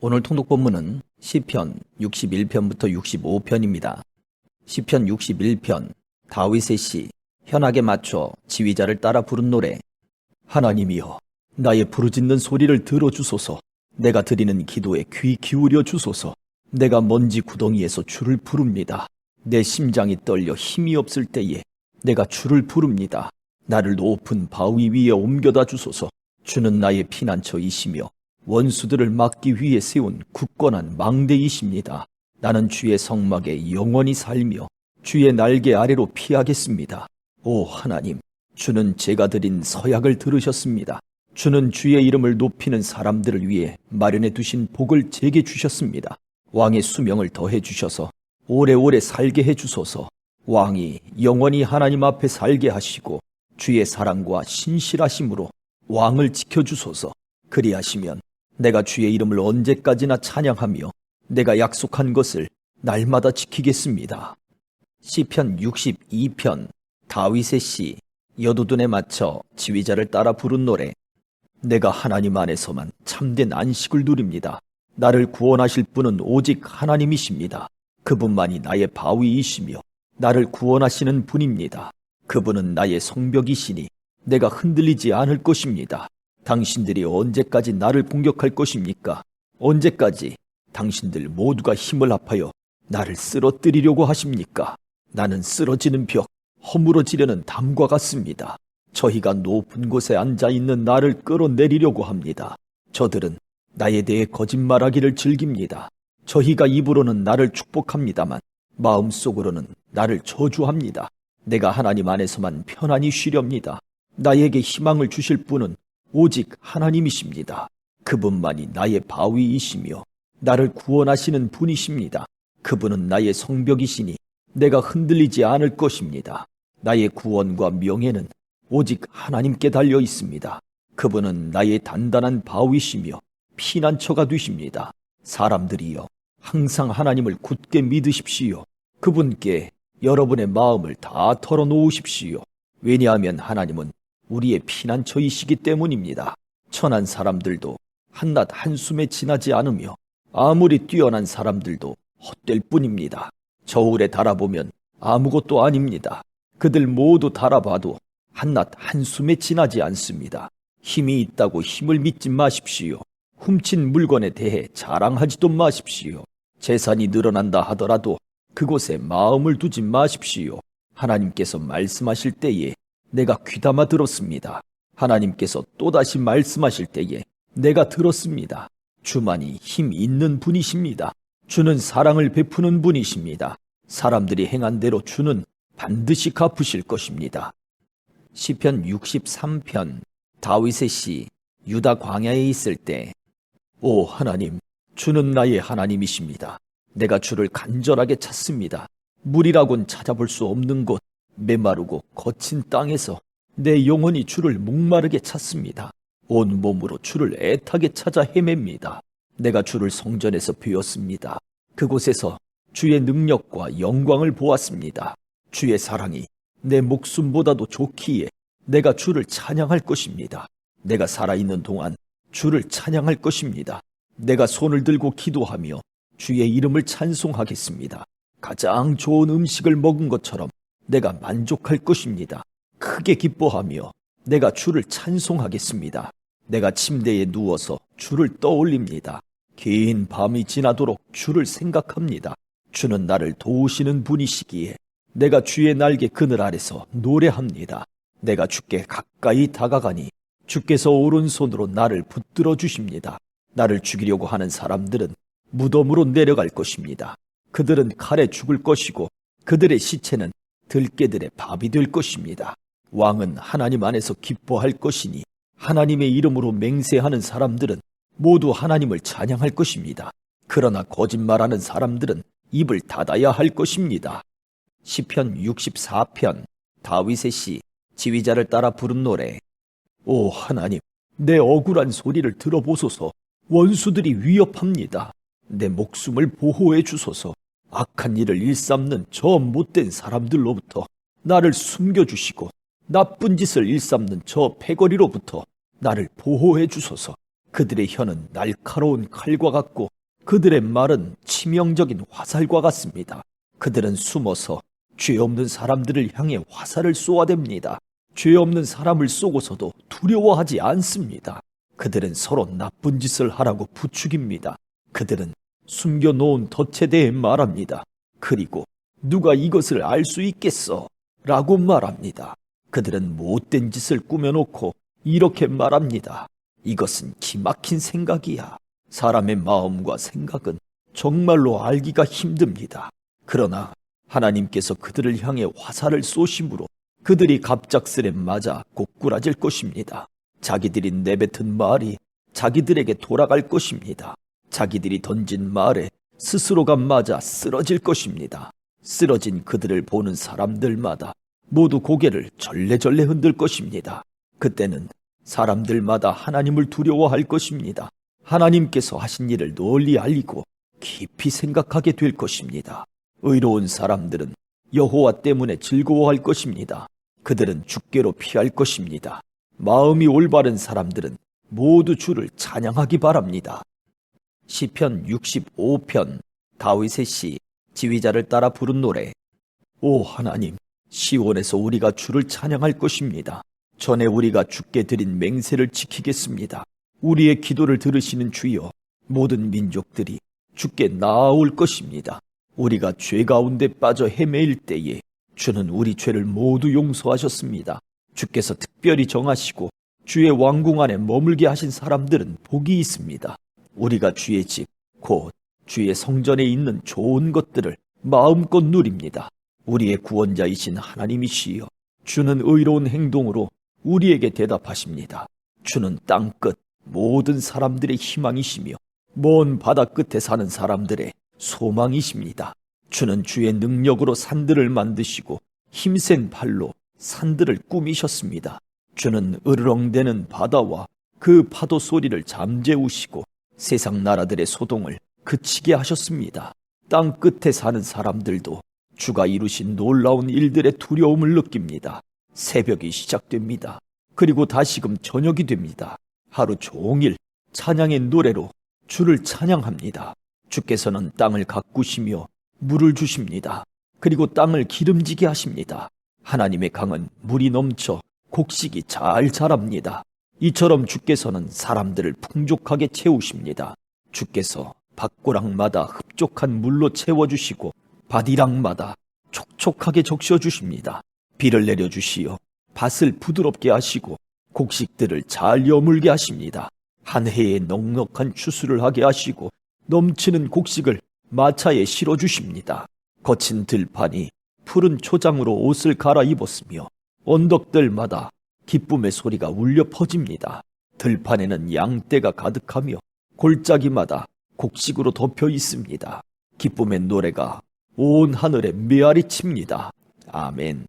오늘 통독 본문은 시편 61편부터 65편입니다. 시편 61편 다윗의 시 현악에 맞춰 지휘자를 따라 부른 노래 하나님이여 나의 부르짖는 소리를 들어주소서 내가 드리는 기도에 귀 기울여 주소서 내가 먼지 구덩이에서 주를 부릅니다. 내 심장이 떨려 힘이 없을 때에 내가 주를 부릅니다. 나를 높은 바위 위에 옮겨다 주소서 주는 나의 피난처이시며 원수들을 막기 위해 세운 굳건한 망대이십니다. 나는 주의 성막에 영원히 살며 주의 날개 아래로 피하겠습니다. 오 하나님, 주는 제가 드린 서약을 들으셨습니다. 주는 주의 이름을 높이는 사람들을 위해 마련해 두신 복을 제게 주셨습니다. 왕의 수명을 더해 주셔서 오래오래 살게 해 주소서. 왕이 영원히 하나님 앞에 살게 하시고 주의 사랑과 신실하심으로 왕을 지켜 주소서. 그리하시면 내가 주의 이름을 언제까지나 찬양하며 내가 약속한 것을 날마다 지키겠습니다. 시편 62편 다윗의 시 여두둔에 맞춰 지휘자를 따라 부른 노래 내가 하나님 안에서만 참된 안식을 누립니다. 나를 구원하실 분은 오직 하나님이십니다. 그분만이 나의 바위이시며 나를 구원하시는 분입니다. 그분은 나의 성벽이시니 내가 흔들리지 않을 것입니다. 당신들이 언제까지 나를 공격할 것입니까? 언제까지 당신들 모두가 힘을 합하여 나를 쓰러뜨리려고 하십니까? 나는 쓰러지는 벽, 허물어지려는 담과 같습니다. 저희가 높은 곳에 앉아 있는 나를 끌어내리려고 합니다. 저들은 나에 대해 거짓말하기를 즐깁니다. 저희가 입으로는 나를 축복합니다만 마음속으로는 나를 저주합니다. 내가 하나님 안에서만 편안히 쉬렵니다. 나에게 희망을 주실 분은 오직 하나님이십니다. 그분만이 나의 바위이시며 나를 구원하시는 분이십니다. 그분은 나의 성벽이시니 내가 흔들리지 않을 것입니다. 나의 구원과 명예는 오직 하나님께 달려 있습니다. 그분은 나의 단단한 바위시며 피난처가 되십니다. 사람들이여 항상 하나님을 굳게 믿으십시오. 그분께 여러분의 마음을 다 털어놓으십시오. 왜냐하면 하나님은 우리의 피난처이시기 때문입니다. 천한 사람들도 한낮 한숨에 지나지 않으며 아무리 뛰어난 사람들도 헛될 뿐입니다. 저울에 달아보면 아무것도 아닙니다. 그들 모두 달아봐도 한낮 한숨에 지나지 않습니다. 힘이 있다고 힘을 믿지 마십시오. 훔친 물건에 대해 자랑하지도 마십시오. 재산이 늘어난다 하더라도 그곳에 마음을 두지 마십시오. 하나님께서 말씀하실 때에 내가 귀담아 들었습니다. 하나님께서 또다시 말씀하실 때에 내가 들었습니다. 주만이 힘 있는 분이십니다. 주는 사랑을 베푸는 분이십니다. 사람들이 행한 대로 주는 반드시 갚으실 것입니다. 시편 63편 다윗의 시 유다 광야에 있을 때 오 하나님 주는 나의 하나님이십니다. 내가 주를 간절하게 찾습니다. 물이라곤 찾아볼 수 없는 곳 메마르고 거친 땅에서 내 영혼이 주를 목마르게 찾습니다. 온 몸으로 주를 애타게 찾아 헤맵니다. 내가 주를 성전에서 배웠습니다. 그곳에서 주의 능력과 영광을 보았습니다. 주의 사랑이 내 목숨보다도 좋기에 내가 주를 찬양할 것입니다. 내가 살아있는 동안 주를 찬양할 것입니다. 내가 손을 들고 기도하며 주의 이름을 찬송하겠습니다. 가장 좋은 음식을 먹은 것처럼 내가 만족할 것입니다. 크게 기뻐하며 내가 주를 찬송하겠습니다. 내가 침대에 누워서 주를 떠올립니다. 긴 밤이 지나도록 주를 생각합니다. 주는 나를 도우시는 분이시기에 내가 주의 날개 그늘 아래서 노래합니다. 내가 주께 가까이 다가가니 주께서 오른손으로 나를 붙들어 주십니다. 나를 죽이려고 하는 사람들은 무덤으로 내려갈 것입니다. 그들은 칼에 죽을 것이고 그들의 시체는 들깨들의 밥이 될 것입니다. 왕은 하나님 안에서 기뻐할 것이니 하나님의 이름으로 맹세하는 사람들은 모두 하나님을 찬양할 것입니다. 그러나 거짓말하는 사람들은 입을 닫아야 할 것입니다. 시편 64편 다윗의 시 지휘자를 따라 부른 노래 오 하나님 내 억울한 소리를 들어보소서 원수들이 위협합니다. 내 목숨을 보호해 주소서 악한 일을 일삼는 저 못된 사람들로부터 나를 숨겨주시고 나쁜 짓을 일삼는 저 패거리로부터 나를 보호해 주소서 그들의 혀는 날카로운 칼과 같고 그들의 말은 치명적인 화살과 같습니다. 그들은 숨어서 죄 없는 사람들을 향해 화살을 쏘아댑니다. 죄 없는 사람을 쏘고서도 두려워하지 않습니다. 그들은 서로 나쁜 짓을 하라고 부추깁니다. 그들은 숨겨놓은 덫에 대해 말합니다. 그리고 누가 이것을 알 수 있겠어? 라고 말합니다. 그들은 못된 짓을 꾸며놓고 이렇게 말합니다. 이것은 기막힌 생각이야. 사람의 마음과 생각은 정말로 알기가 힘듭니다. 그러나 하나님께서 그들을 향해 화살을 쏘심으로 그들이 갑작스레 맞아 고꾸라질 것입니다. 자기들이 내뱉은 말이 자기들에게 돌아갈 것입니다. 자기들이 던진 말에 스스로가 맞아 쓰러질 것입니다. 쓰러진 그들을 보는 사람들마다 모두 고개를 절레절레 흔들 것입니다. 그때는 사람들마다 하나님을 두려워할 것입니다. 하나님께서 하신 일을 널리 알리고 깊이 생각하게 될 것입니다. 의로운 사람들은 여호와 때문에 즐거워할 것입니다. 그들은 주께로 피할 것입니다. 마음이 올바른 사람들은 모두 주를 찬양하기 바랍니다. 시편 65편 다윗의 시 지휘자를 따라 부른 노래 오 하나님 시온에서 우리가 주를 찬양할 것입니다. 전에 우리가 주께 드린 맹세를 지키겠습니다. 우리의 기도를 들으시는 주여 모든 민족들이 주께 나아올 것입니다. 우리가 죄 가운데 빠져 헤매일 때에 주는 우리 죄를 모두 용서하셨습니다. 주께서 특별히 정하시고 주의 왕궁 안에 머물게 하신 사람들은 복이 있습니다. 우리가 주의 집, 곧 주의 성전에 있는 좋은 것들을 마음껏 누립니다. 우리의 구원자이신 하나님이시여, 주는 의로운 행동으로 우리에게 대답하십니다. 주는 땅 끝 모든 사람들의 희망이시며 먼 바다 끝에 사는 사람들의 소망이십니다. 주는 주의 능력으로 산들을 만드시고 힘센 팔로 산들을 꾸미셨습니다. 주는 으르렁대는 바다와 그 파도 소리를 잠재우시고 세상 나라들의 소동을 그치게 하셨습니다. 땅 끝에 사는 사람들도 주가 이루신 놀라운 일들의 두려움을 느낍니다. 새벽이 시작됩니다. 그리고 다시금 저녁이 됩니다. 하루 종일 찬양의 노래로 주를 찬양합니다. 주께서는 땅을 가꾸시며 물을 주십니다. 그리고 땅을 기름지게 하십니다. 하나님의 강은 물이 넘쳐 곡식이 잘 자랍니다. 이처럼 주께서는 사람들을 풍족하게 채우십니다. 주께서 밭고랑마다 흡족한 물로 채워주시고 밭이랑마다 촉촉하게 적셔주십니다. 비를 내려주시어 밭을 부드럽게 하시고 곡식들을 잘 여물게 하십니다. 한 해에 넉넉한 추수를 하게 하시고 넘치는 곡식을 마차에 실어주십니다. 거친 들판이 푸른 초장으로 옷을 갈아입었으며 언덕들마다 기쁨의 소리가 울려 퍼집니다. 들판에는 양떼가 가득하며 골짜기마다 곡식으로 덮여 있습니다. 기쁨의 노래가 온 하늘에 메아리 칩니다. 아멘.